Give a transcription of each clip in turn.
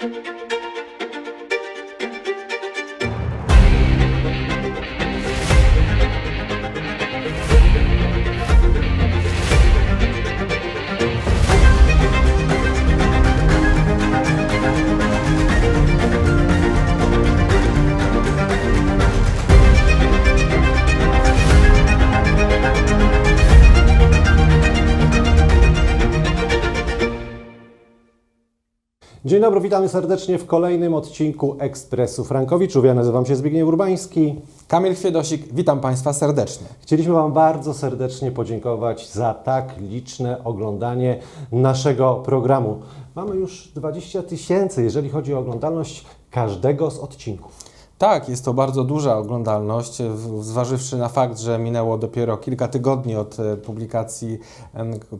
Dzień dobry, witamy serdecznie w kolejnym odcinku Ekspresu Frankowiczów. Ja nazywam się Zbigniew Urbański. Kamil Chwiedosik, witam Państwa serdecznie. Chcieliśmy Wam bardzo serdecznie podziękować za tak liczne oglądanie naszego programu. Mamy już 20 tysięcy, jeżeli chodzi o oglądalność każdego z odcinków. Tak, jest to bardzo duża oglądalność, zważywszy na fakt, że minęło dopiero kilka tygodni od e, publikacji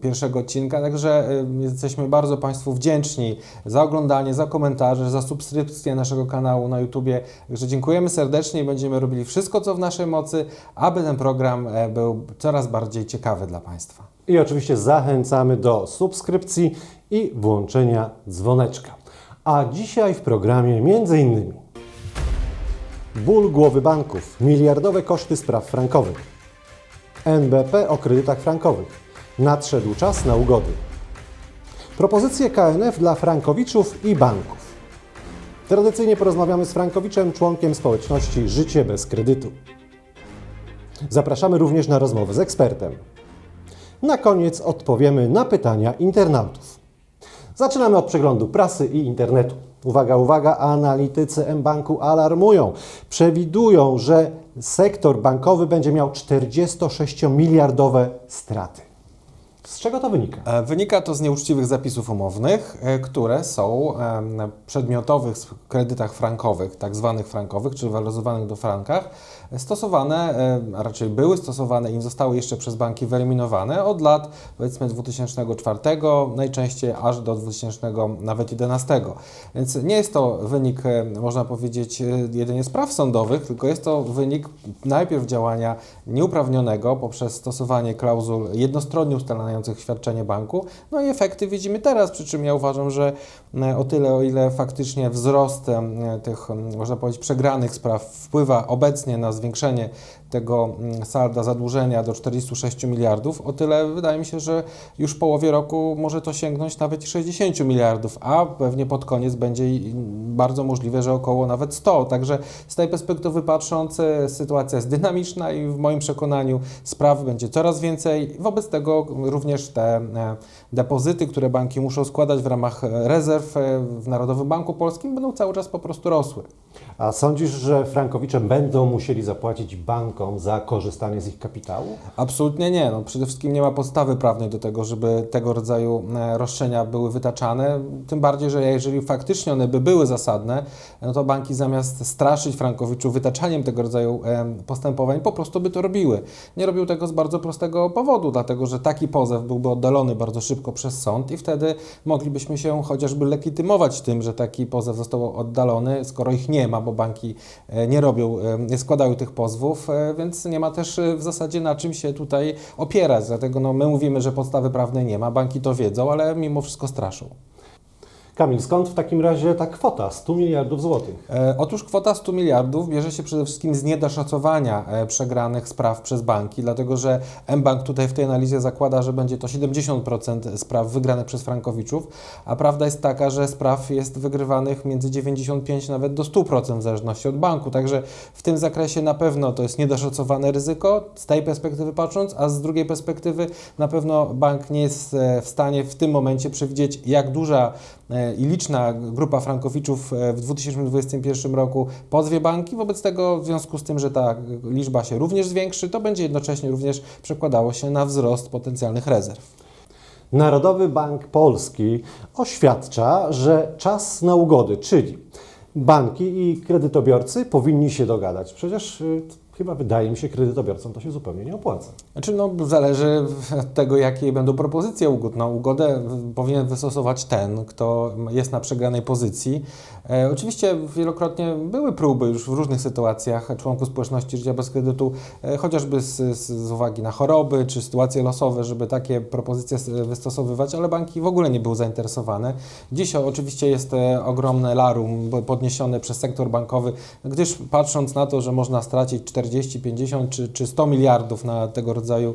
pierwszego odcinka, także jesteśmy bardzo Państwu wdzięczni za oglądanie, za komentarze, za subskrypcję naszego kanału na YouTubie. Także dziękujemy serdecznie i będziemy robili wszystko, co w naszej mocy, aby ten program e, był coraz bardziej ciekawy dla Państwa. I oczywiście zachęcamy do subskrypcji i włączenia dzwoneczka. A dzisiaj w programie między innymi ból głowy banków, miliardowe koszty spraw frankowych, NBP o kredytach frankowych, nadszedł czas na ugody, propozycje KNF dla frankowiczów i banków. Tradycyjnie porozmawiamy z Frankowiczem, członkiem społeczności Życie bez kredytu. Zapraszamy również na rozmowę z ekspertem. Na koniec odpowiemy na pytania internautów. Zaczynamy od przeglądu prasy i internetu. Uwaga, uwaga, analitycy mBanku alarmują. Przewidują, że sektor bankowy będzie miał 46-miliardowe straty. Z czego to wynika? E, Wynika to z nieuczciwych zapisów umownych, e, które są na przedmiotowych kredytach frankowych, tak zwanych frankowych, czy waloryzowanych do frankach, stosowane, a raczej były stosowane i zostały jeszcze przez banki wyeliminowane od lat powiedzmy 2004, najczęściej aż do 2000 nawet 11. Więc nie jest to wynik, można powiedzieć, e, jedynie spraw sądowych, tylko jest to wynik najpierw działania nieuprawnionego poprzez stosowanie klauzul jednostronnie ustalających świadczenie banku. No i efekty widzimy teraz, przy czym ja uważam, że e, o tyle, o ile faktycznie wzrost e, tych, można powiedzieć, przegranych spraw wpływa obecnie na zwiększenie tego salda zadłużenia do 46 miliardów, o tyle wydaje mi się, że już w połowie roku może to sięgnąć nawet 60 miliardów, a pewnie pod koniec będzie bardzo możliwe, że około nawet 100. Także z tej perspektywy patrząc, e, sytuacja jest dynamiczna i w moim przekonaniu spraw będzie coraz więcej. Wobec tego również te e, depozyty, które banki muszą składać w ramach e, rezerw e, w Narodowym Banku Polskim będą cały czas po prostu rosły. A sądzisz, że frankowicze będą musieli zapłacić bankom za korzystanie z ich kapitału? Absolutnie nie. No, przede wszystkim nie ma podstawy prawnej do tego, żeby tego rodzaju roszczenia były wytaczane. Tym bardziej, że jeżeli faktycznie one by były zasadne, no to banki zamiast straszyć frankowiczów wytaczaniem tego rodzaju postępowań, po prostu by to robiły. Nie robią tego z bardzo prostego powodu, dlatego że taki pozew byłby oddalony bardzo szybko przez sąd i wtedy moglibyśmy się chociażby legitymować tym, że taki pozew został oddalony, skoro ich nie ma, bo banki e, nie robią, nie składają tych pozwów, e, więc nie ma też e, w zasadzie na czym się tutaj opierać. Dlatego no, my mówimy, że podstawy prawnej nie ma, banki to wiedzą, ale mimo wszystko straszą. Kamil, skąd w takim razie ta kwota 100 miliardów złotych? E, Otóż kwota 100 miliardów bierze się przede wszystkim z niedoszacowania e, przegranych spraw przez banki, dlatego że mBank tutaj w tej analizie zakłada, że będzie to 70% spraw wygranych przez frankowiczów, a prawda jest taka, że spraw jest wygrywanych między 95 nawet do 100% w zależności od banku, także w tym zakresie na pewno to jest niedoszacowane ryzyko z tej perspektywy patrząc, a z drugiej perspektywy na pewno bank nie jest e, w stanie w tym momencie przewidzieć, jak duża i liczna grupa frankowiczów e, w 2021 roku pozwie banki. Wobec tego, w związku z tym, że ta liczba się również zwiększy, to będzie jednocześnie również przekładało się na wzrost potencjalnych rezerw. Narodowy Bank Polski oświadcza, że czas na ugody, czyli banki i kredytobiorcy powinni się dogadać. Przecież y, chyba wydaje mi się, kredytobiorcom to się zupełnie nie opłaca. Znaczy, no, zależy od tego, jakie będą propozycje ugód. No, ugodę w- powinien wystosować ten, kto jest na przegranej pozycji. E, oczywiście wielokrotnie były próby już w różnych sytuacjach członków społeczności życia bez kredytu, e, chociażby z, z, uwagi na choroby czy sytuacje losowe, żeby takie propozycje wystosowywać, ale banki w ogóle nie były zainteresowane. Dziś oczywiście jest e, ogromne larum podniesione przez sektor bankowy, gdyż patrząc na to, że można stracić 40, 50 czy, czy 100 miliardów na tego rodzaju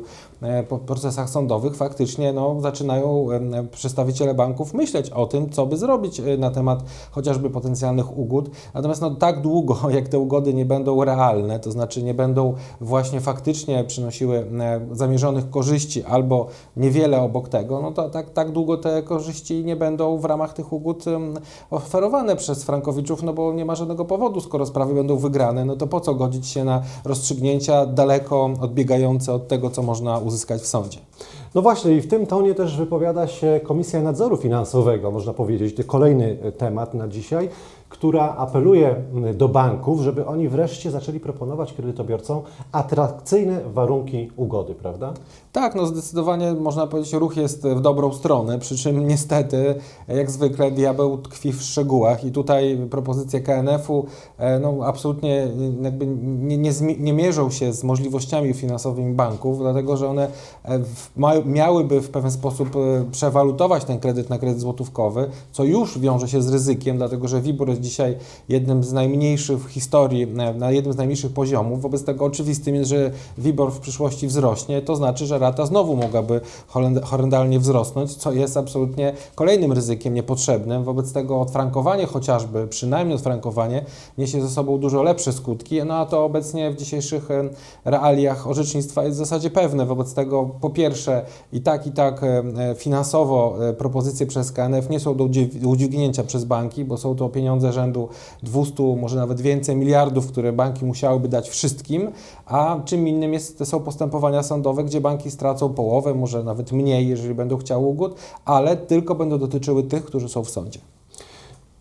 procesach sądowych, faktycznie no, zaczynają em, przedstawiciele banków myśleć o tym, co by zrobić e, na temat chociażby potencjalnych ugód. Natomiast no, tak długo, jak te ugody nie będą realne, to znaczy nie będą właśnie faktycznie przynosiły e, zamierzonych korzyści albo niewiele obok tego, no to tak, tak długo te korzyści nie będą w ramach tych ugód oferowane przez frankowiczów, no bo nie ma żadnego powodu, skoro sprawy będą wygrane, no to po co godzić się na rozstrzygnięcia daleko odbiegające od tego, co można uzyskać w sądzie. No właśnie, i w tym tonie też wypowiada się Komisja Nadzoru Finansowego, można powiedzieć, to kolejny temat na dzisiaj, która apeluje do banków, żeby oni wreszcie zaczęli proponować kredytobiorcom atrakcyjne warunki ugody, prawda? Tak, no zdecydowanie można powiedzieć, ruch jest w dobrą stronę, przy czym niestety, jak zwykle, diabeł tkwi w szczegółach i tutaj propozycje KNF-u e, no, absolutnie jakby nie, nie, nie mierzą się z możliwościami finansowymi banków, dlatego że one e, miałyby w pewien sposób e, przewalutować ten kredyt na kredyt złotówkowy, co już wiąże się z ryzykiem, dlatego że WIBOR jest dzisiaj jednym z najmniejszych w historii, e, na jednym z najmniejszych poziomów, wobec tego oczywistym jest, że WIBOR w przyszłości wzrośnie, to znaczy, że rata znowu mogłaby horrend- horrendalnie wzrosnąć, co jest absolutnie kolejnym ryzykiem niepotrzebnym. Wobec tego odfrankowanie chociażby, przynajmniej odfrankowanie, niesie ze sobą dużo lepsze skutki, no a to obecnie w dzisiejszych realiach orzecznictwa jest w zasadzie pewne. Wobec tego po pierwsze i tak, i tak finansowo e, propozycje przez KNF nie są do udźwignięcia przez banki, bo są to pieniądze rzędu 200, może nawet więcej miliardów, które banki musiałyby dać wszystkim, a czym innym jest, są postępowania sądowe, gdzie banki stracą połowę, może nawet mniej, jeżeli będą chciały ugód, ale tylko będą dotyczyły tych, którzy są w sądzie.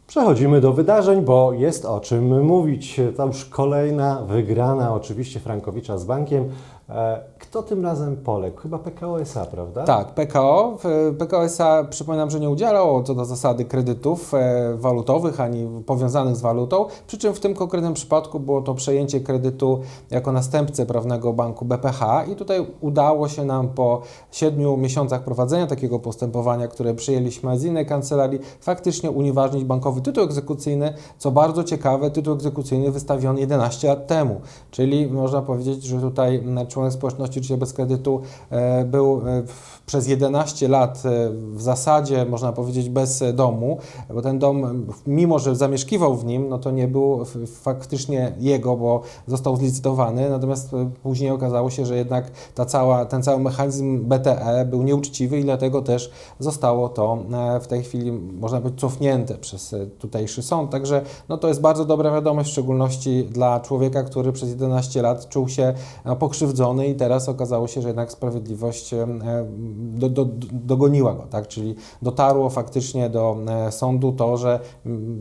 Przechodzimy do wydarzeń, bo jest o czym mówić. To już kolejna wygrana, oczywiście Frankowicza z bankiem. E, Kto tym razem poległ? Chyba PKO SA, prawda? Tak, PKO. PKO SA przypominam, że nie udzielało co do zasady kredytów e, walutowych ani powiązanych z walutą, przy czym w tym konkretnym przypadku było to przejęcie kredytu jako następcę prawnego banku BPH i tutaj udało się nam po siedmiu miesiącach prowadzenia takiego postępowania, które przyjęliśmy z innej kancelarii, faktycznie unieważnić bankowy tytuł egzekucyjny, co bardzo ciekawe, tytuł egzekucyjny wystawiony 11 lat temu, czyli można powiedzieć, że tutaj członek społeczności życia bez kredytu e, był e, przez 11 lat e, w zasadzie, można powiedzieć, bez domu, bo ten dom, mimo że zamieszkiwał w nim, no to nie był faktycznie jego, bo został zlicytowany, natomiast później okazało się, że jednak ta cała, ten cały mechanizm BTE był nieuczciwy i dlatego też zostało to w tej chwili, można powiedzieć, cofnięte przez tutejszy sąd. Także no, to jest bardzo dobra wiadomość, w szczególności dla człowieka, który przez 11 lat czuł się e, i teraz okazało się, że jednak sprawiedliwość e, do, do, dogoniła go, tak? czyli dotarło faktycznie do e, sądu to, że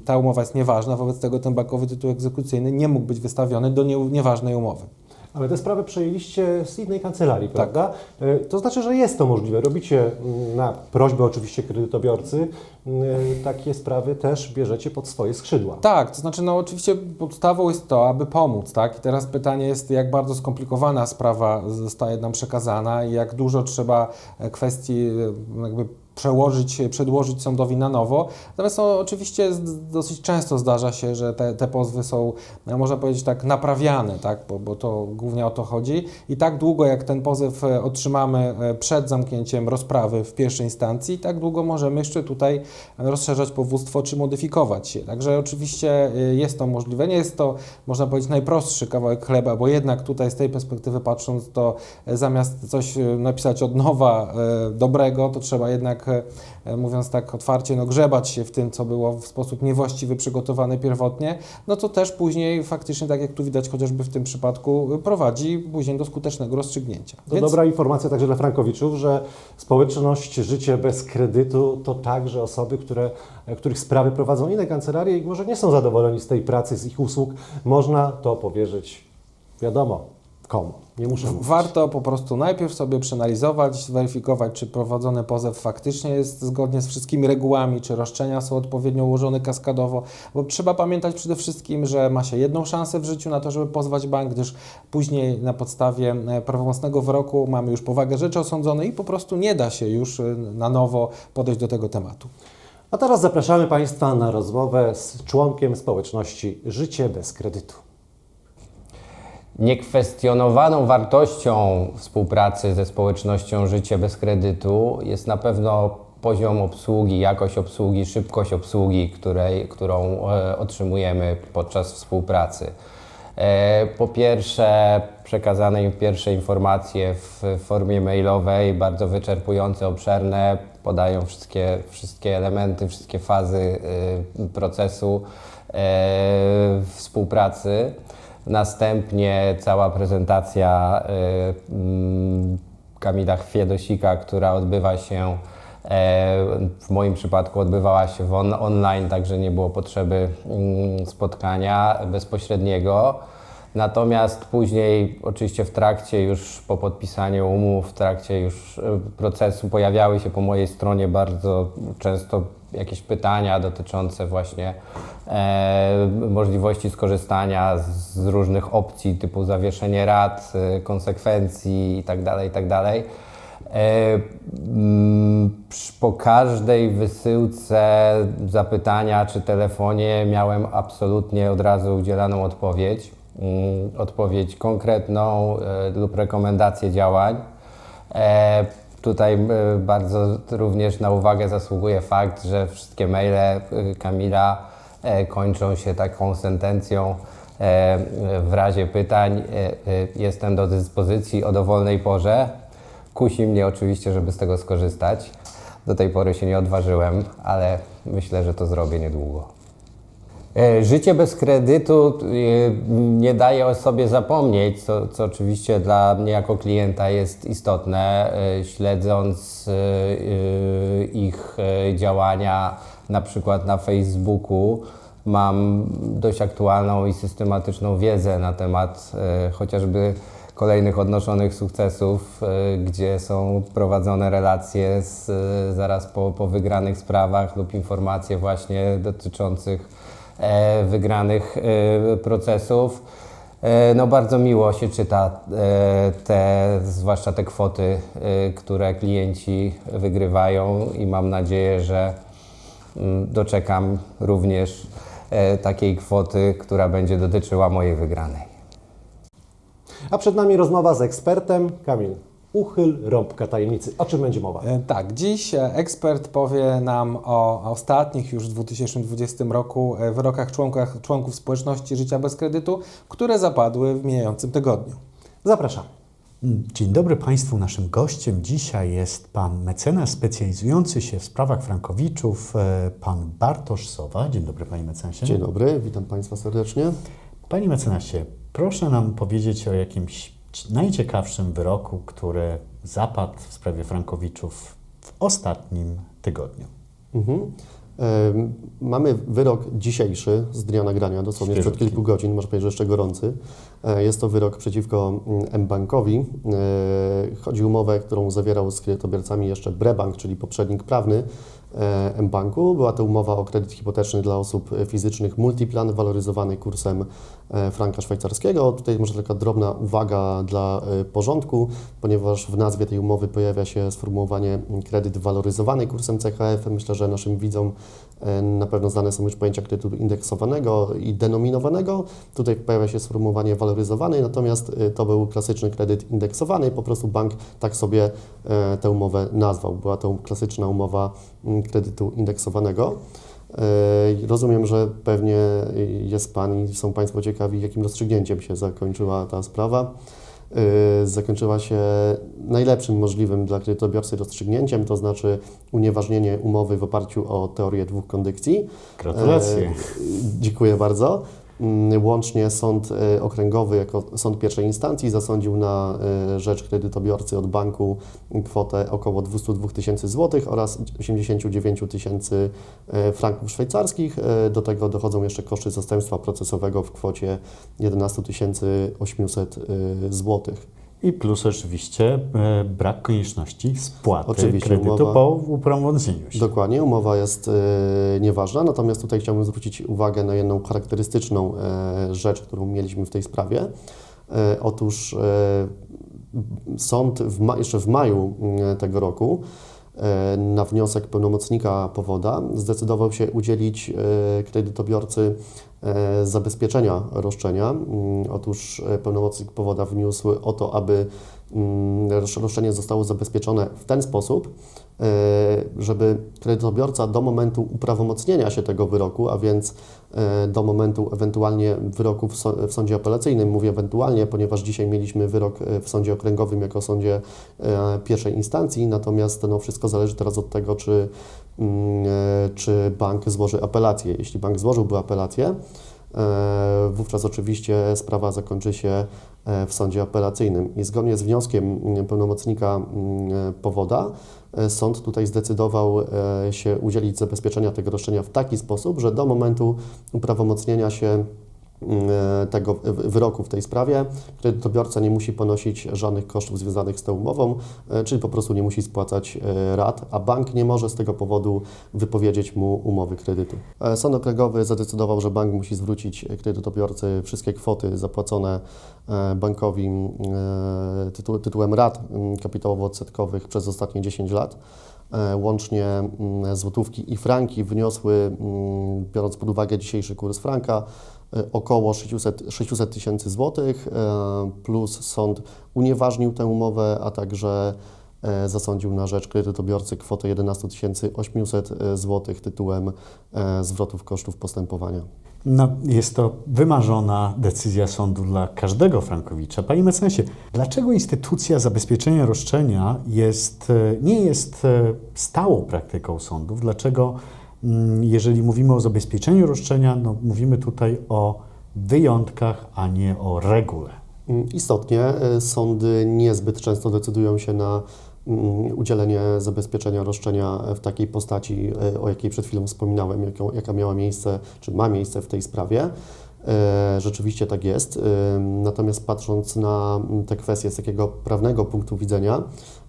ta umowa jest nieważna, wobec tego ten bankowy tytuł egzekucyjny nie mógł być wystawiony do nie, nieważnej umowy. Ale tę sprawę przejęliście z innej kancelarii, Tak. prawda? E, To znaczy, że jest to możliwe. Robicie mm, na prośbę oczywiście kredytobiorcy, mm, takie sprawy też bierzecie pod swoje skrzydła. Tak, to znaczy, no oczywiście podstawą jest to, aby pomóc, tak? I teraz pytanie jest, jak bardzo skomplikowana sprawa zostaje nam przekazana i jak dużo trzeba e, kwestii e, jakby przełożyć, przedłożyć sądowi na nowo. Natomiast no, oczywiście dosyć często zdarza się, że te, te pozwy są, no, można powiedzieć tak, naprawiane, tak? Bo, bo to głównie o to chodzi. I tak długo, jak ten pozew e, otrzymamy e, przed zamknięciem rozprawy w pierwszej instancji, tak długo możemy jeszcze tutaj rozszerzać powództwo czy modyfikować je. Także oczywiście y, jest to możliwe. Nie jest to, można powiedzieć, najprostszy kawałek chleba, bo jednak tutaj z tej perspektywy patrząc, to e, zamiast coś napisać od nowa e, dobrego, to trzeba jednak, e, mówiąc tak otwarcie, no grzebać się w tym, co było w sposób niewłaściwy przygotowane pierwotnie, no to też później faktycznie, tak jak tu widać chociażby w tym przypadku, prowadzi później do skutecznego rozstrzygnięcia. To dobra informacja także dla Frankowiczów, że społeczność Życie bez kredytu to także osoby, które, których sprawy prowadzą inne kancelarie i może nie są zadowoleni z tej pracy, z ich usług. Można to powierzyć, wiadomo, komu. Nie muszę mówić. Warto po prostu najpierw sobie przeanalizować, zweryfikować, czy prowadzony pozew faktycznie jest zgodnie z wszystkimi regułami, czy roszczenia są odpowiednio ułożone kaskadowo, bo trzeba pamiętać przede wszystkim, że ma się jedną szansę w życiu na to, żeby pozwać bank, gdyż później na podstawie e, prawomocnego wyroku mamy już powagę rzeczy osądzonej i po prostu nie da się już e, na nowo podejść do tego tematu. A teraz zapraszamy Państwa na rozmowę z członkiem społeczności Życie bez kredytu. Niekwestionowaną wartością współpracy ze społecznością Życie bez kredytu jest na pewno poziom obsługi, jakość obsługi, szybkość obsługi, której, którą e, otrzymujemy podczas współpracy. E, Po pierwsze, przekazane im pierwsze informacje w formie mailowej, bardzo wyczerpujące, obszerne, podają wszystkie, wszystkie elementy, wszystkie fazy y, procesu e, współpracy. Następnie cała prezentacja y, mm, Kamila Chwiedosika, która odbywa się, e, w moim przypadku odbywała się on, online, także nie było potrzeby mm, spotkania bezpośredniego. Natomiast później, oczywiście w trakcie już po podpisaniu umów, w trakcie już e, procesu pojawiały się po mojej stronie bardzo często jakieś pytania dotyczące właśnie e, możliwości skorzystania z różnych opcji typu zawieszenie rat, e, konsekwencji itd. itd. E, mm, Po każdej wysyłce zapytania czy telefonie miałem absolutnie od razu udzielaną odpowiedź. Mm, Odpowiedź konkretną e, lub rekomendację działań. E, Tutaj e, bardzo również na uwagę zasługuje fakt, że wszystkie maile e, Kamila e, kończą się taką sentencją w razie pytań jestem do dyspozycji o dowolnej porze. Kusi mnie oczywiście, żeby z tego skorzystać. Do tej pory się nie odważyłem, ale myślę, że to zrobię niedługo. E, Życie bez kredytu e, nie daje o sobie zapomnieć, co, co oczywiście dla mnie jako klienta jest istotne. E, Śledząc ich działania, na przykład na Facebooku, mam dość aktualną i systematyczną wiedzę na temat e, chociażby kolejnych odnoszonych sukcesów, e, gdzie są prowadzone relacje z, e, zaraz po, po wygranych sprawach lub informacje właśnie dotyczących wygranych e, procesów. E, No bardzo miło się czyta e, te, zwłaszcza te kwoty, e, które klienci wygrywają i mam nadzieję, że mm, doczekam również e, takiej kwoty, która będzie dotyczyła mojej wygranej. A przed nami rozmowa z ekspertem. Kamil, uchyl rąbka tajemnicy. O czym będzie mowa? E, Tak, dziś e, ekspert powie nam o ostatnich już w 2020 roku e, wyrokach członkach, członków społeczności życia bez kredytu, które zapadły w mijającym tygodniu. Zapraszamy. Dzień dobry Państwu. Naszym gościem dzisiaj jest pan mecenas specjalizujący się w sprawach frankowiczów, pan Bartosz Sowa. Dzień dobry Panie mecenasie. Dzień dobry, witam Państwa serdecznie. Panie mecenasie, proszę nam powiedzieć o jakimś najciekawszym wyroku, który zapadł w sprawie frankowiczów w ostatnim tygodniu. Mhm. Mamy wyrok dzisiejszy z dnia nagrania, dosłownie sprzed kilku godzin, można powiedzieć, że jeszcze gorący. E, Jest to wyrok przeciwko mm, M-Bankowi. E, Chodzi o umowę, którą zawierał z kredytobiorcami jeszcze Brebank, czyli poprzednik prawny M-Banku. Była to umowa o kredyt hipoteczny dla osób e, fizycznych Multiplan, waloryzowany kursem e, franka szwajcarskiego. Tutaj może taka drobna uwaga dla e, porządku, ponieważ w nazwie tej umowy pojawia się sformułowanie kredyt waloryzowany kursem CHF. Myślę, że naszym widzom e, na pewno znane są już pojęcia kredytu indeksowanego i denominowanego. Tutaj pojawia się sformułowanie waloryzowany, natomiast e, to był klasyczny kredyt indeksowany. Po prostu bank tak sobie e, tę umowę nazwał. Była to klasyczna umowa mm, kredytu indeksowanego. E, Rozumiem, że pewnie jest Pan i są Państwo ciekawi, jakim rozstrzygnięciem się zakończyła ta sprawa. E, Zakończyła się najlepszym możliwym dla kredytobiorcy rozstrzygnięciem, to znaczy unieważnienie umowy w oparciu o teorię dwóch kondycji. Gratulacje. E, Dziękuję bardzo. Mm, Łącznie sąd e, okręgowy jako sąd pierwszej instancji zasądził na e, rzecz kredytobiorcy od banku kwotę około 202 tysięcy złotych oraz 89 tysięcy e, franków szwajcarskich. Do tego dochodzą jeszcze koszty zastępstwa procesowego w kwocie 11 800 e, złotych. I plus oczywiście e, brak konieczności spłaty Oczywiście, kredytu umowa- po uprawomocnieniu się. Dokładnie, umowa jest e, nieważna, natomiast tutaj chciałbym zwrócić uwagę na jedną charakterystyczną e, rzecz, którą mieliśmy w tej sprawie. E, otóż e, sąd w ma, jeszcze w maju mm, tego roku na wniosek pełnomocnika powoda zdecydował się udzielić e, kredytobiorcy e, zabezpieczenia roszczenia. Mm, Otóż e, pełnomocnik powoda wniósł o to, aby roszczenie zostało zabezpieczone w ten sposób, e, żeby kredytobiorca do momentu uprawomocnienia się tego wyroku, a więc e, do momentu ewentualnie wyroku w, sądzie apelacyjnym, mówię ewentualnie, ponieważ dzisiaj mieliśmy wyrok e, w sądzie okręgowym jako sądzie pierwszej instancji, natomiast no, wszystko zależy teraz od tego, czy, mm, czy bank złoży apelację. Jeśli bank złożyłby apelację, Wówczas oczywiście sprawa zakończy się e, w sądzie apelacyjnym. I zgodnie z wnioskiem mm, pełnomocnika mm, powoda, e, sąd tutaj zdecydował e, się udzielić zabezpieczenia tego roszczenia w taki sposób, że do momentu uprawomocnienia się tego wy- wyroku w tej sprawie kredytobiorca nie musi ponosić żadnych kosztów związanych z tą umową, e, czyli po prostu nie musi spłacać e, rat, a bank nie może z tego powodu wypowiedzieć mu umowy kredytu. E, Sąd okręgowy zadecydował, że bank musi zwrócić kredytobiorcy wszystkie kwoty zapłacone e, bankowi e, tytuł, tytułem rat kapitałowo-odsetkowych przez ostatnie 10 lat. E, Łącznie złotówki i franki wyniosły, biorąc pod uwagę dzisiejszy kurs franka, e, około 600 600 tysięcy złotych, e, plus sąd unieważnił tę umowę, a także e, zasądził na rzecz kredytobiorcy kwotę 11 800 złotych tytułem e, zwrotów kosztów postępowania. No, jest to wymarzona decyzja sądu dla każdego Frankowicza. Panie mecenasie, dlaczego instytucja zabezpieczenia roszczenia jest, e, nie jest e, stałą praktyką sądów? Dlaczego, jeżeli mówimy o zabezpieczeniu roszczenia, no, mówimy tutaj o wyjątkach, a nie o regule? Mm, Istotnie y, sądy niezbyt często decydują się na mm, udzielenie zabezpieczenia roszczenia w takiej postaci, y, o jakiej przed chwilą wspominałem, jaka miała miejsce, czy ma miejsce w tej sprawie. E, Rzeczywiście tak jest. Y, Natomiast patrząc na te kwestie z takiego prawnego punktu widzenia,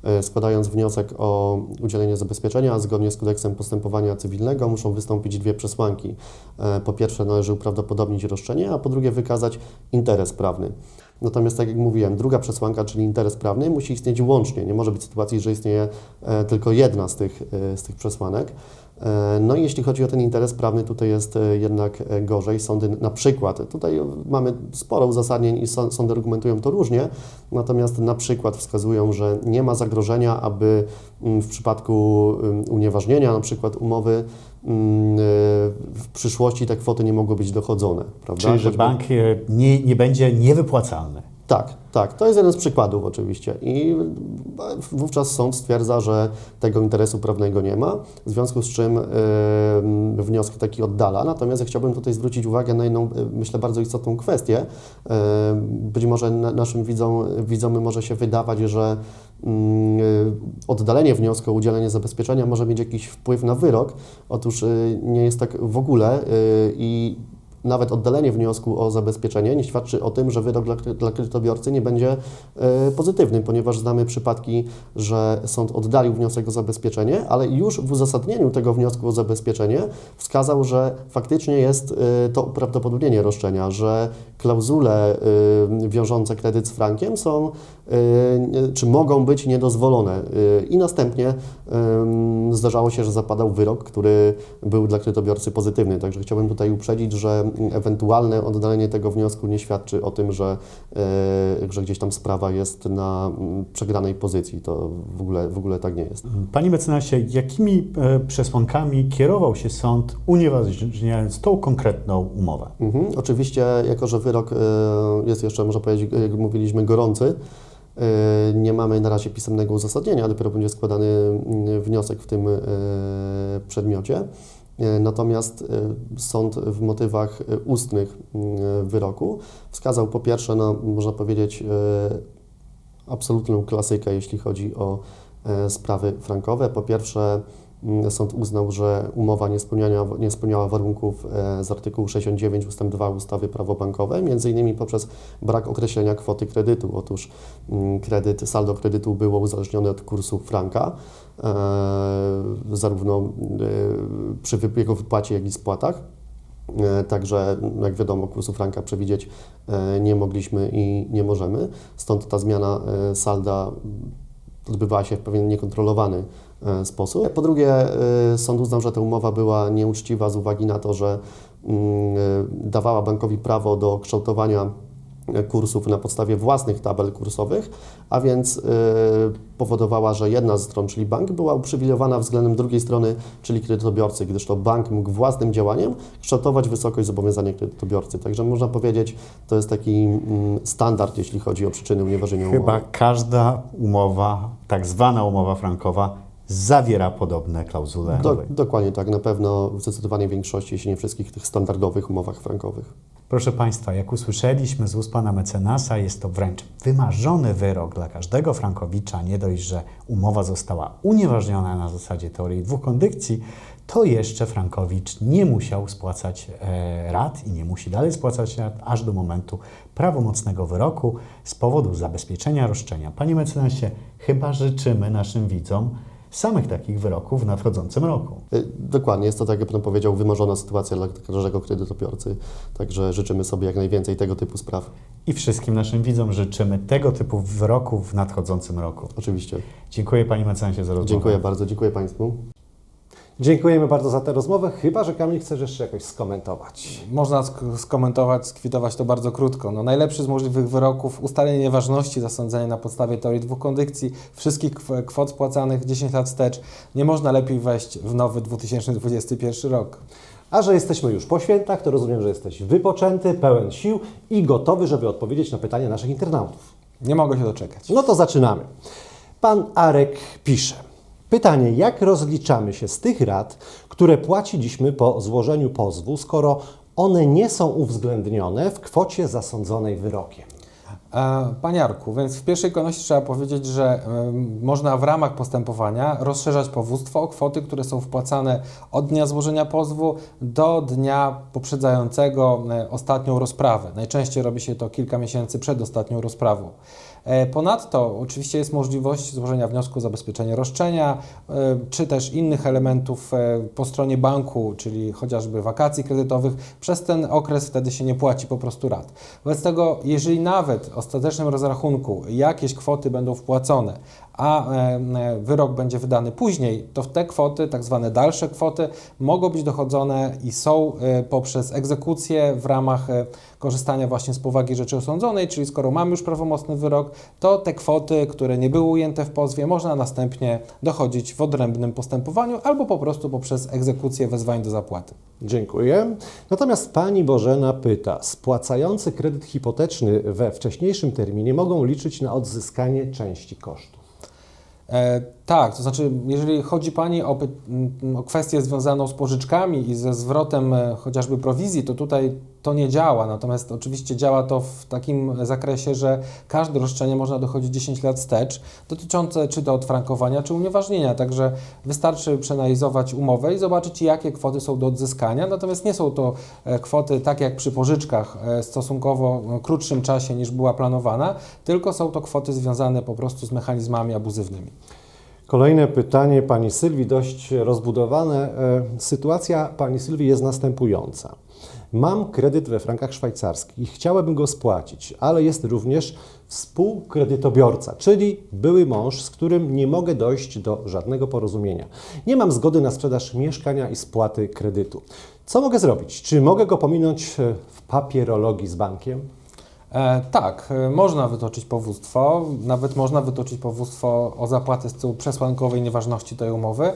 e, składając wniosek o udzielenie zabezpieczenia zgodnie z kodeksem postępowania cywilnego, muszą wystąpić dwie przesłanki. E, Po pierwsze, należy uprawdopodobnić roszczenie, a po drugie, wykazać interes prawny. Natomiast, tak jak mówiłem, druga przesłanka, czyli interes prawny, musi istnieć łącznie. Nie może być sytuacji, że istnieje e, tylko jedna z tych, e, z tych przesłanek. E, No i jeśli chodzi o ten interes prawny, tutaj jest jednak gorzej. Sądy na przykład, tutaj mamy sporo uzasadnień i są- sądy argumentują to różnie, natomiast na przykład wskazują, że nie ma zagrożenia, aby mm, w przypadku mm, unieważnienia na przykład umowy w przyszłości te kwoty nie mogły być dochodzone. Prawda? Czyli, że bank e, nie, nie będzie niewypłacalny. Tak, tak. To jest jeden z przykładów oczywiście. I wówczas sąd stwierdza, że tego interesu prawnego nie ma, w związku z czym yy, wniosek taki oddala. Natomiast ja chciałbym tutaj zwrócić uwagę na jedną, myślę, bardzo istotną kwestię. Yy, być może na, naszym widzom, widzom może się wydawać, że yy, oddalenie wniosku o udzielenie zabezpieczenia może mieć jakiś wpływ na wyrok. Otóż yy, nie jest tak w ogóle yy, i nawet oddalenie wniosku o zabezpieczenie nie świadczy o tym, że wyrok dla, dla kredytobiorcy nie będzie e, pozytywny, ponieważ znamy przypadki, że sąd oddalił wniosek o zabezpieczenie, ale już w uzasadnieniu tego wniosku o zabezpieczenie wskazał, że faktycznie jest e, to uprawdopodobnienie roszczenia, że klauzule e, wiążące kredyt z frankiem są, e, czy mogą być niedozwolone. E, I następnie zdarzało się, że zapadał wyrok, który był dla kredytobiorcy pozytywny. Także chciałbym tutaj uprzedzić, że ewentualne oddalenie tego wniosku nie świadczy o tym, że, że gdzieś tam sprawa jest na mm, przegranej pozycji. To w ogóle, w ogóle tak nie jest. Panie mecenasie, jakimi e, przesłankami kierował się sąd, unieważniając tą konkretną umowę? Mhm. Oczywiście, jako że wyrok e, jest jeszcze, można powiedzieć, jak mówiliśmy, gorący, e, nie mamy na razie pisemnego uzasadnienia, dopiero będzie składany mm, wniosek w tym e, przedmiocie. Natomiast sąd w motywach ustnych mm, wyroku wskazał po pierwsze, no, można powiedzieć, absolutną klasykę, jeśli chodzi o sprawy frankowe. Po pierwsze, sąd uznał, że umowa nie spełniała, nie spełniała warunków e, z artykułu 69 ust. 2 ustawy Prawo bankowe, innymi poprzez brak określenia kwoty kredytu. Otóż mm, kredyt, saldo kredytu było uzależnione od kursu franka, e, zarówno e, przy jego wypłacie, jak i spłatach. Także, jak wiadomo, kursu franka przewidzieć nie mogliśmy i nie możemy. Stąd ta zmiana salda odbywała się w pewien niekontrolowany sposób. Po drugie, e, sąd uznał, że ta umowa była nieuczciwa z uwagi na to, że mm, e, dawała bankowi prawo do kształtowania e, kursów na podstawie własnych tabel kursowych, a więc e, powodowała, że jedna z stron, czyli bank, była uprzywilejowana względem drugiej strony, czyli kredytobiorcy, gdyż to bank mógł własnym działaniem kształtować wysokość zobowiązania kredytobiorcy. Także można powiedzieć, to jest taki mm, standard, jeśli chodzi o przyczyny unieważnienia Chyba umowy. każda umowa, tak zwana umowa frankowa, zawiera podobne klauzule. Do, dokładnie tak, na pewno w zdecydowanej większości, jeśli nie wszystkich tych standardowych umowach frankowych. Proszę Państwa, jak usłyszeliśmy z ust Pana mecenasa, jest to wręcz wymarzony wyrok dla każdego Frankowicza. Nie dość, że umowa została unieważniona na zasadzie teorii dwóch kondycji, to jeszcze Frankowicz nie musiał spłacać e, rat i nie musi dalej spłacać rat aż do momentu prawomocnego wyroku z powodu zabezpieczenia roszczenia. Panie mecenasie, chyba życzymy naszym widzom samych takich wyroków w nadchodzącym roku. Y, Dokładnie, jest to, tak jak Pan powiedział, wymarzona sytuacja dla każdego kredytobiorcy. Także życzymy sobie jak najwięcej tego typu spraw. I wszystkim naszym widzom życzymy tego typu wyroków w nadchodzącym roku. Oczywiście. Dziękuję Panie mecenasie za rozmowę. Dziękuję bardzo, dziękuję Państwu. Dziękujemy bardzo za tę rozmowę, chyba że Kamil chcesz jeszcze jakoś skomentować. Można sk- skomentować, skwitować to bardzo krótko. No, najlepszy z możliwych wyroków, ustalenie nieważności zasądzenia na podstawie teorii dwóch kondycji, wszystkich kw- kwot spłacanych 10 lat wstecz. Nie można lepiej wejść w nowy 2021 rok. A że jesteśmy już po świętach, to rozumiem, że jesteś wypoczęty, pełen sił i gotowy, żeby odpowiedzieć na pytania naszych internautów. Nie mogę się doczekać. No to zaczynamy. Pan Arek pisze. Pytanie, jak rozliczamy się z tych rat, które płaciliśmy po złożeniu pozwu, skoro one nie są uwzględnione w kwocie zasądzonej wyrokiem? E, Panie Jarku, więc w pierwszej kolejności trzeba powiedzieć, że em, można w ramach postępowania rozszerzać powództwo o kwoty, które są wpłacane od dnia złożenia pozwu do dnia poprzedzającego e, ostatnią rozprawę. Najczęściej robi się to kilka miesięcy przed ostatnią rozprawą. E, Ponadto oczywiście jest możliwość złożenia wniosku o zabezpieczenie roszczenia, e, czy też innych elementów e, po stronie banku, czyli chociażby wakacji kredytowych. Przez ten okres wtedy się nie płaci po prostu rat. Wobec tego, jeżeli nawet w ostatecznym rozrachunku jakieś kwoty będą wpłacone, a e, e, wyrok będzie wydany później, to te kwoty, tak zwane dalsze kwoty, mogą być dochodzone i są e, poprzez egzekucję w ramach korzystania właśnie z powagi rzeczy osądzonej, czyli skoro mamy już prawomocny wyrok, to te kwoty, które nie były ujęte w pozwie, można następnie dochodzić w odrębnym postępowaniu albo po prostu poprzez egzekucję wezwań do zapłaty. Dziękuję. Natomiast pani Bożena pyta, spłacający kredyt hipoteczny we wcześniejszym terminie mogą liczyć na odzyskanie części kosztów. E, tak, to znaczy, jeżeli chodzi Pani o, o kwestię związaną z pożyczkami i ze zwrotem e, chociażby prowizji, to tutaj to nie działa. Natomiast oczywiście działa to w takim zakresie, że każde roszczenie można dochodzić 10 lat wstecz, dotyczące czy to odfrankowania, czy unieważnienia. Także wystarczy przeanalizować umowę i zobaczyć, jakie kwoty są do odzyskania. Natomiast nie są to e, kwoty tak jak przy pożyczkach e, stosunkowo e, krótszym czasie niż była planowana, tylko są to kwoty związane po prostu z mechanizmami abuzywnymi. Kolejne pytanie pani Sylwii, dość rozbudowane. E, Sytuacja pani Sylwii jest następująca. Mam kredyt we frankach szwajcarskich, chciałabym go spłacić, ale jest również współkredytobiorca, czyli były mąż, z którym nie mogę dojść do żadnego porozumienia. Nie mam zgody na sprzedaż mieszkania i spłaty kredytu. Co mogę zrobić? Czy mogę go pominąć e, w papierologii z bankiem? E, tak, e, można wytoczyć powództwo, nawet można wytoczyć powództwo o zapłatę z tyłu przesłankowej nieważności tej umowy.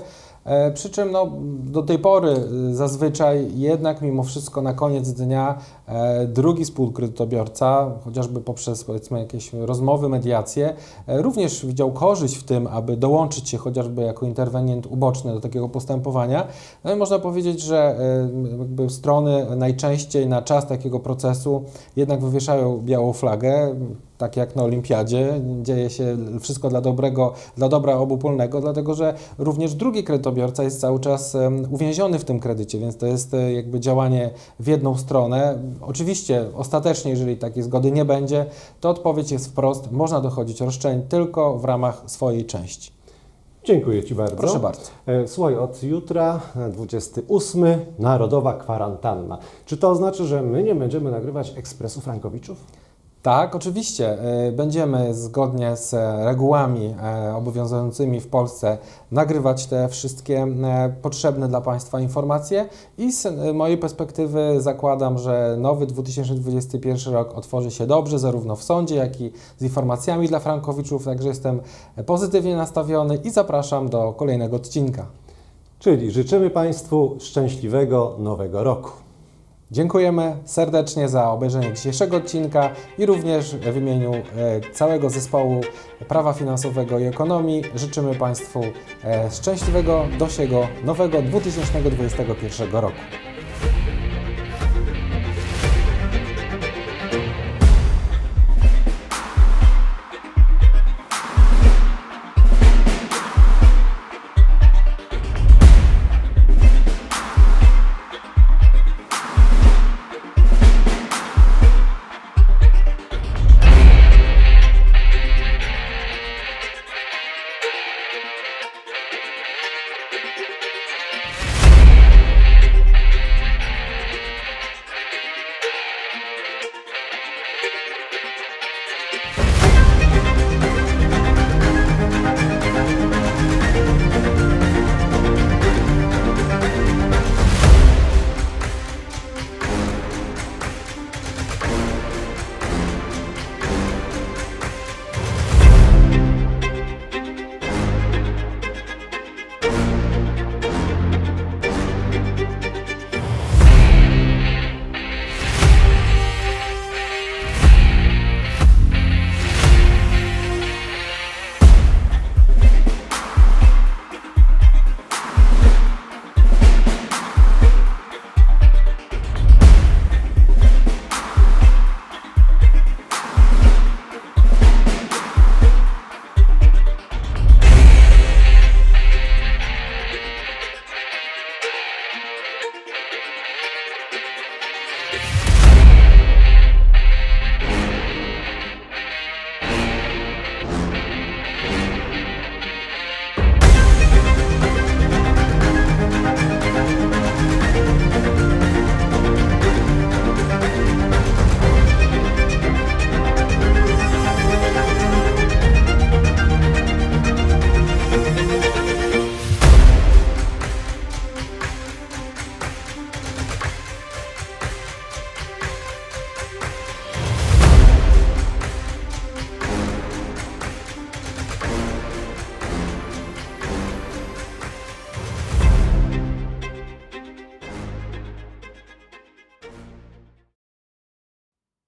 E, Przy czym no, do tej pory y, zazwyczaj jednak mimo wszystko na koniec dnia e, drugi współkredytobiorca, chociażby poprzez powiedzmy jakieś rozmowy, mediacje, e, również widział korzyść w tym, aby dołączyć się chociażby jako interwenient uboczny do takiego postępowania. No i można powiedzieć, że jakby strony najczęściej na czas takiego procesu jednak wywieszają białą flagę, tak jak na olimpiadzie, dzieje się wszystko dla dobrego, dla dobra obopólnego, dlatego że również drugi kredytobiorca jest cały czas uwięziony w tym kredycie, więc to jest e, jakby działanie w jedną stronę. Oczywiście ostatecznie, jeżeli takiej zgody nie będzie, to odpowiedź jest wprost, można dochodzić roszczeń tylko w ramach swojej części. Dziękuję Ci bardzo. Proszę bardzo. E, Słuchaj, od jutra, e, 28, Narodowa Kwarantanna. Czy to oznacza, że my nie będziemy nagrywać ekspresu Frankowiczów? Tak, oczywiście. e, Będziemy zgodnie z e, regułami e, obowiązującymi w Polsce nagrywać te wszystkie e, potrzebne dla Państwa informacje i z mojej perspektywy zakładam, że nowy 2021 rok otworzy się dobrze, zarówno w sądzie, jak i z informacjami dla Frankowiczów, także jestem pozytywnie nastawiony i zapraszam do kolejnego odcinka. Czyli życzymy Państwu szczęśliwego nowego roku. Dziękujemy serdecznie za obejrzenie dzisiejszego odcinka i również w imieniu e, całego zespołu prawa finansowego i ekonomii życzymy Państwu e, szczęśliwego, dosiego nowego 2021 roku.